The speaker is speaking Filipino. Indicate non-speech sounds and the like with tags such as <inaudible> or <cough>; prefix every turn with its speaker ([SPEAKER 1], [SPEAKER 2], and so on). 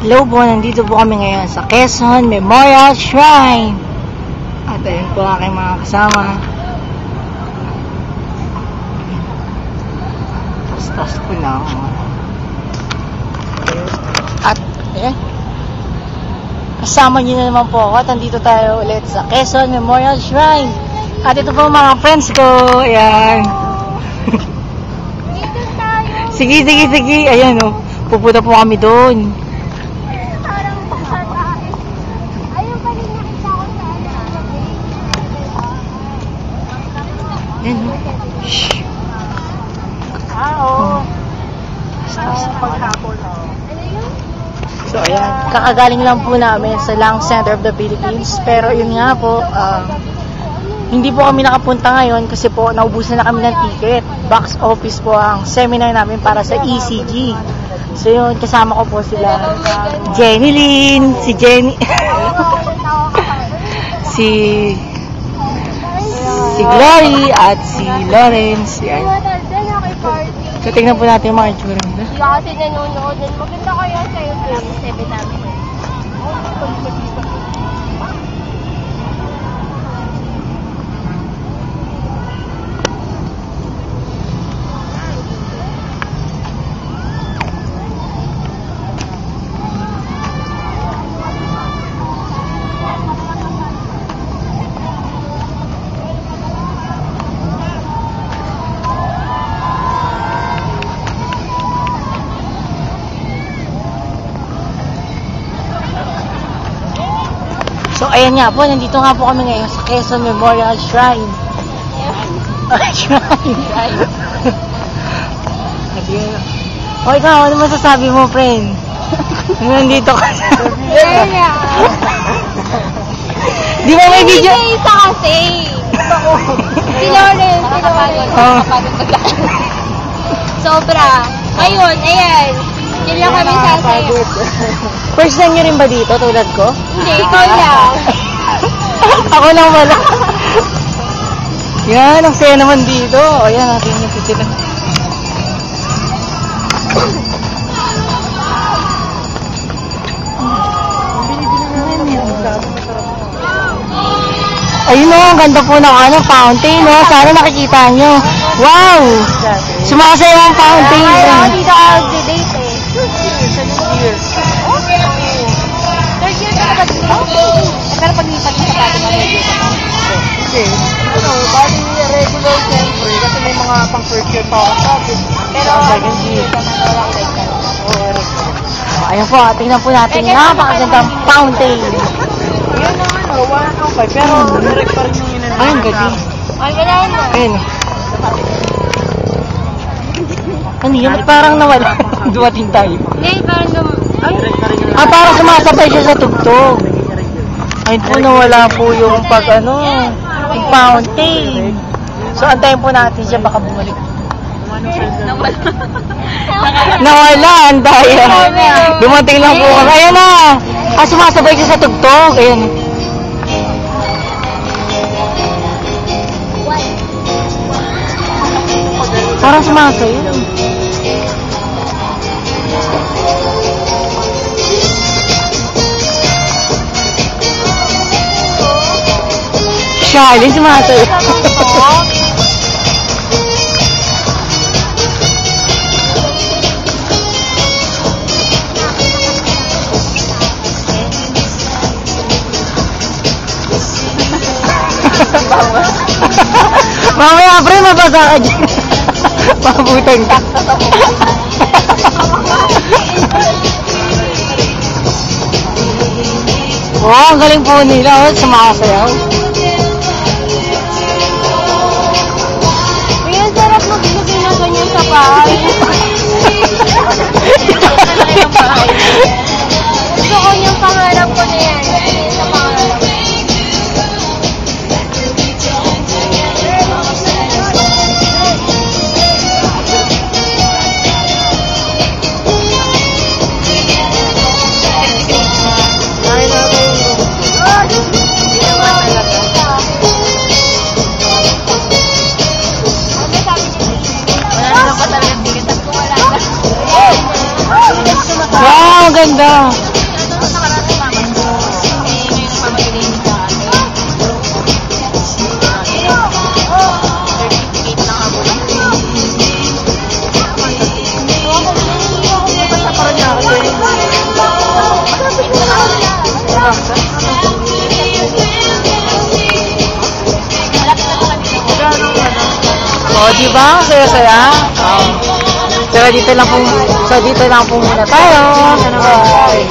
[SPEAKER 1] Hello po, nandito po kami ngayon sa Quezon Memorial Shrine. At ayun po aking mga kasama. Tapos ko lang. At, ayan. Kasama niyo na naman po ako at nandito tayo ulit sa Quezon Memorial Shrine. At ito po mga friends ko. Ayan. <laughs> Sige, sige, sige. Ayan o. Pupunta po kami doon.
[SPEAKER 2] Parang sa taas. Ayun pa rin nakita ko sa ano.
[SPEAKER 1] Ayan o. Shhh.
[SPEAKER 3] Ah, oo. Paghapon, oo.
[SPEAKER 1] So, ayan. Kakagaling lang po namin sa Lang Center of the Philippines. Pero yun nga po, ah, hindi po kami nakapunta ngayon kasi po naubusan na kami ng ticket. Box office po ang seminar namin para sa ECG. So yun, kasama ko po sila Jenny Lynn, si Jenny, <laughs> si si Glory at si Lawrence. Yan. So tingnan po natin yung mga itsura nila.
[SPEAKER 2] Hindi kasi nanonood. Maganda kaya sa'yo. 7 namin.
[SPEAKER 1] Ayan nga po, nandito nga po kami ngayon sa Quezon Memorial Shrine. Shrine. o ikaw, ano masasabi mo, friend? Nandito ka.
[SPEAKER 2] Yeah.
[SPEAKER 1] Di ba may video?
[SPEAKER 2] Hindi isa kasi. Si Lawrence. Si Lawrence.
[SPEAKER 1] Oh.
[SPEAKER 2] Sobra. Ayun, ayan. Yun lang kami sasayo.
[SPEAKER 1] First time nyo rin ba dito, tulad ko?
[SPEAKER 2] Hindi, ikaw lang. <laughs>
[SPEAKER 1] Ako lang <laughs> wala. Yan, ang saya naman dito. O yan, natin yung sila. Ayun o, ang ganda po ng ano, fountain o. Sana nakikita nyo. Wow! Sumakasaya ang fountain.
[SPEAKER 2] Ako dito ako date eh.
[SPEAKER 3] Kasi, ano, bali regular siyempre, kasi may mga pang first year pa ako sa akin.
[SPEAKER 2] Pero
[SPEAKER 3] Ang
[SPEAKER 2] ano,
[SPEAKER 3] second year. regular.
[SPEAKER 1] Ayan po, tingnan po natin. Napakagandang fountain.
[SPEAKER 3] Yan ang ano, 105, pero direct pa rin yung inanay.
[SPEAKER 1] Ay, ang galing.
[SPEAKER 2] Ay, wala na.
[SPEAKER 1] Ayun. Ano yun? Parang nawala? <laughs> Dumating tayo.
[SPEAKER 2] Hindi, parang num... Ay,
[SPEAKER 1] Ah, parang sumasabay siya sa tugtog. Ayun po, nawala po yung pag ano, yung fountain. So, antayin po natin siya baka bumalik. Nawala, daya. Dumating lang po kami. Ayun na. Ah, sumasabay siya sa tugtog. Ayun. Parang sumasayo. Charlie, sumasayo. Mamaya, pre, mabasa ka dyan. Mabutan ka. oh, ang galing po nila. Oh, sumasayaw. Di ba? Saya-saya. Um, pero dito lang po, so dito lang po muna tayo.
[SPEAKER 3] Ano ba? Ay,